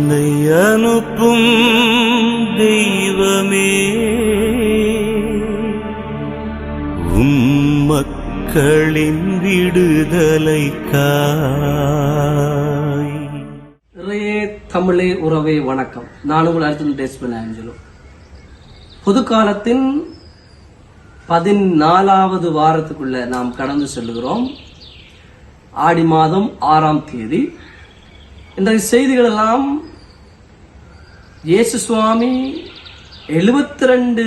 உன்னை அனுப்பும் தெய்வமே. உம் மக்களின் விடுதலைக்காய் இறையே தமிழே உறவே வணக்கம். நான் உங்கள் அர்ஜுன் டேஸ்மன் ஆஞ்சலோ. பொது காலத்தின் பதினாலாவது வாரத்துக்குள்ள நாம் கடந்து செல்லுகிறோம். ஆடி மாதம் ஆறாம் தேதி. இன்றைய செய்திகள் எல்லாம் இயேசு சுவாமி எழுபத்தி ரெண்டு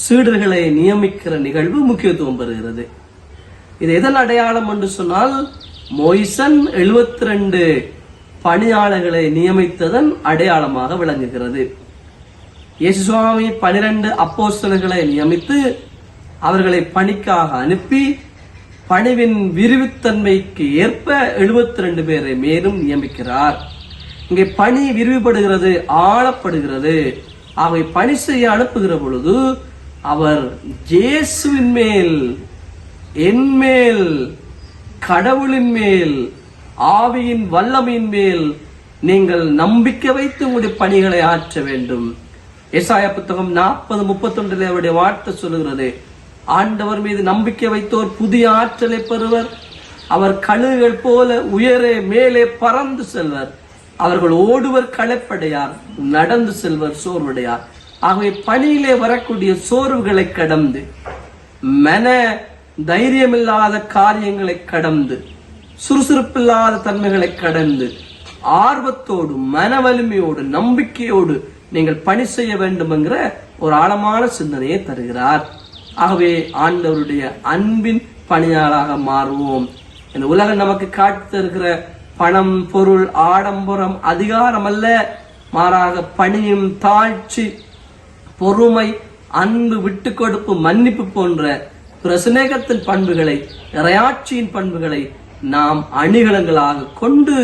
சீடர்களை நியமிக்கிற நிகழ்வு முக்கியத்துவம் பெறுகிறது. இது எதன் அடையாளம் என்று சொன்னால் மொய்சன் 72 ரெண்டு பணியாளர்களை நியமித்ததன் அடையாளமாக விளங்குகிறது. இயேசு சுவாமி பனிரெண்டு அப்போஸ்தலர்களை நியமித்து அவர்களை பணிக்காக அனுப்பி பணிவின் விரிவுத்தன்மைக்கு ஏற்ப 72 ரெண்டு பேரை மேலும் நியமிக்கிறார். இங்கே பணி விரிவுபடுகிறது ஆளப்படுகிறது. அவை பணி செய்ய அனுப்புகிற பொழுது அவர் இயேசுவின் மேல் என் மேல் கடவுளின் மேல் ஆவியின் வல்லமையின் மேல் நீங்கள் நம்பிக்கை வைத்து உங்களுடைய பணிகளை ஆற்ற வேண்டும். எசாய புத்தகம் நாற்பது முப்பத்தொன்றில் அவருடைய வார்த்தை சொல்லுகிறது. ஆண்டவர் மீது நம்பிக்கை வைத்தோர் புதிய ஆற்றலை பெறுவர். அவர் கழுகுகள் போல உயரே மேலே பறந்து செல்வர். அவர்கள் ஓடுவர் களப்படையார் நடந்து செல்வர் சோர்வடையார். ஆகவே பணியிலே வரக்கூடிய சோர்வுகளை கடந்து மன தைரியமில்லாத காரியங்களை கடந்து சுறுசுறுப்பில்லாத தன்மைகளை கடந்து ஆர்வத்தோடு மன வலிமையோடு நம்பிக்கையோடு நீங்கள் பணி செய்ய வேண்டும் என்கிற ஒரு ஆழமான சிந்தனையை தருகிறார். ஆகவே ஆண்டவருடைய அன்பின் பணியாளாக மாறுவோம். இந்த உலகம் நமக்கு காட்டி தருகிற பணம் பொருள் ஆடம்பரம் அதிகாரம் அல்ல மாறாக பணியும் தாழ்ச்சி பொறுமை அன்பு விட்டு கொடுப்பு மன்னிப்பு போன்ற பிரசநேகத்தின் பண்புகளை இறையாட்சியின் பண்புகளை நாம் அணிகலங்களாக கொண்டு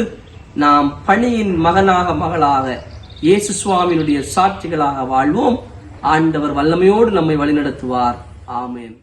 நாம் பணியின் மகனாக மகளாக இயேசு சுவாமியினுடைய சாட்சிகளாக வாழ்வோம். ஆண்டவர் வல்லமையோடு நம்மை வழிநடத்துவார். ஆமேன்.